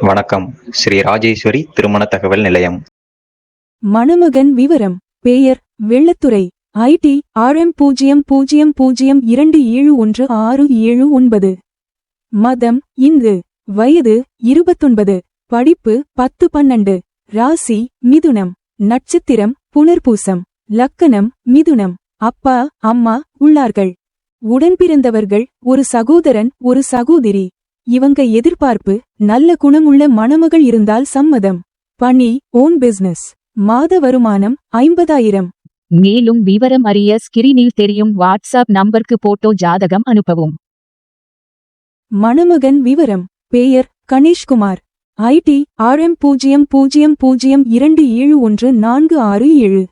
வணக்கம். ஸ்ரீ ராஜேஸ்வரி திருமண தகவல் நிலையம். மணமகன் விவரம் பெயர் வெள்ளத்துறை ஐடி ஆர்எம் பூஜ்ஜியம் பூஜ்ஜியம் பூஜ்ஜியம் இரண்டு ஏழு ஒன்று ஆறு ஏழு ஒன்பது. மதம் இந்து வயது இருபத்தொன்பது படிப்பு பத்து பன்னெண்டு. ராசி மிதுனம் நட்சத்திரம் புனர்பூசம் லக்கணம் மிதுனம். அப்பா அம்மா உள்ளார்கள். உடன்பிறந்தவர்கள் ஒரு சகோதரன் ஒரு சகோதரி. இவங்க எதிர்பார்ப்பு நல்ல குணமுள்ள மணமகள் இருந்தால் சம்மதம். பணி ஓன் பிசினஸ் மாத வருமானம் ஐம்பதாயிரம். மேலும் விவரம் அறிய ஸ்கிரீனில் தெரியும் வாட்ஸ்அப் நம்பருக்கு போட்டோ ஜாதகம் அனுப்பவும். மணமகன் விவரம் பெயர் கணேஷ்குமார். ஐடி ஆர்எம் பூஜ்ஜியம் பூஜ்ஜியம் பூஜ்ஜியம் இரண்டு ஏழு ஒன்று நான்கு ஆறு ஏழு.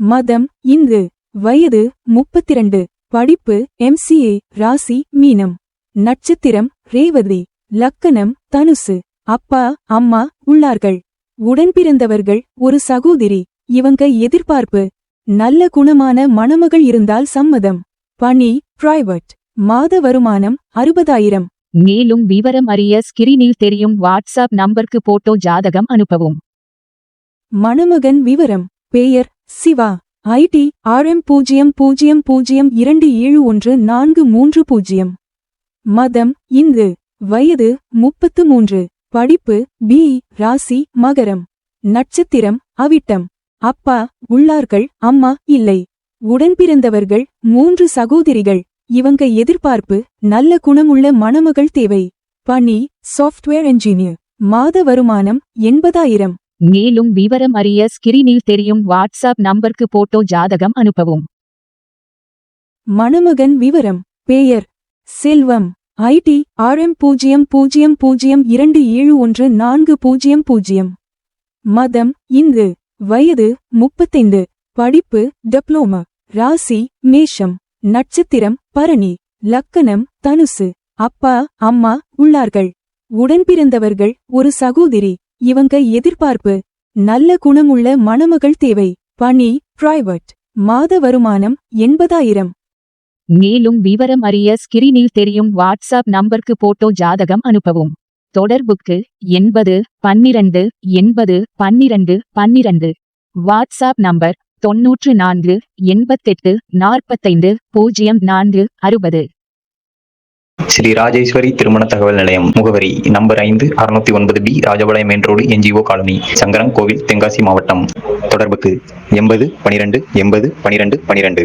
மதம் இந்து. வயது முப்பத்திரண்டு. படிப்பு எம்சிஏ ராசி மீனம். நட்சத்திரம் ரேவதி லக்கணம் தனுசு அப்பா அம்மா உள்ளார்கள். உடன்பிறந்தவர்கள் ஒரு சகோதரி. இவங்க எதிர்பார்ப்பு. நல்ல குணமான மணமகள் இருந்தால் சம்மதம். பணி பிரைவேட் மாத வருமானம் அறுபதாயிரம். மேலும் விவரம் அறிய ஸ்கிரீனில் தெரியும் வாட்ஸ்அப் நம்பருக்கு போட்டோ ஜாதகம் அனுப்பவும். மணமகன் விவரம். பெயர் சிவா. ஐடி ஆர்எம் பூஜ்ஜியம் பூஜ்ஜியம் பூஜ்ஜியம் இரண்டு ஏழு ஒன்று நான்கு மூன்று பூஜ்ஜியம். மதம் இந்து வயது முப்பத்து மூன்று படிப்பு பி ராசி மகரம். நட்சத்திரம் அவிட்டம். அப்பா உள்ளார்கள் அம்மா இல்லை. உடன்பிறந்தவர்கள் மூன்று சகோதரிகள். இவங்க எதிர்பார்ப்பு நல்ல குணமுள்ள மணமகள் தேவை. பணி சாஃப்ட்வேர் என்ஜினியர் மாத வருமானம் எண்பதாயிரம். மேலும் விவரம் அறிய ஸ்கிரீனில் தெரியும் வாட்ஸ்அப் நம்பருக்கு போட்டோ ஜாதகம் அனுப்பவும். மணமகன் விவரம் பெயர் செல்வம். ஐடி ஆர்எம் பூஜ்ஜியம் பூஜ்ஜியம் பூஜ்ஜியம் இரண்டு ஏழு ஒன்று நான்கு பூஜ்ஜியம் பூஜ்ஜியம். மதம் இந்து. வயது முப்பத்தைந்து. படிப்பு டிப்ளோமா. ராசி மேஷம். நட்சத்திரம் பரணி. லக்கணம் தனுசு. அப்பா அம்மா உள்ளார்கள். உடன்பிறந்தவர்கள் ஒரு சகோதரி. இவங்க எதிர்பார்ப்பு. நல்ல குணமுள்ள மணமகள் தேவை. பணி பிரைவட் மாத வருமானம் எண்பதாயிரம். மேலும் விவரம் அறிய ஸ்கிரீனில் தெரியும் வாட்ஸ்அப் நம்பருக்கு போட்டோ ஜாதகம் அனுப்பவும். தொடர்புக்கு எண்பது பன்னிரண்டு எண்பது பன்னிரண்டு பன்னிரண்டு. வாட்ஸ்அப் நம்பர் தொன்னூற்று நான்கு எண்பத்தெட்டு நாற்பத்தைந்து பூஜ்ஜியம் நான்கு அறுபது. ஸ்ரீ ராஜேஸ்வரி திருமண தகவல் நிலையம் முகவரி நம்பர் ஐந்து அறுநூத்தி ஒன்பது B Rajapalayam main road NGO colony Sankaran Kovil Tenkasi மாவட்டம். தொடர்புக்கு எண்பது பனிரெண்டு எண்பது பனிரெண்டு பனிரெண்டு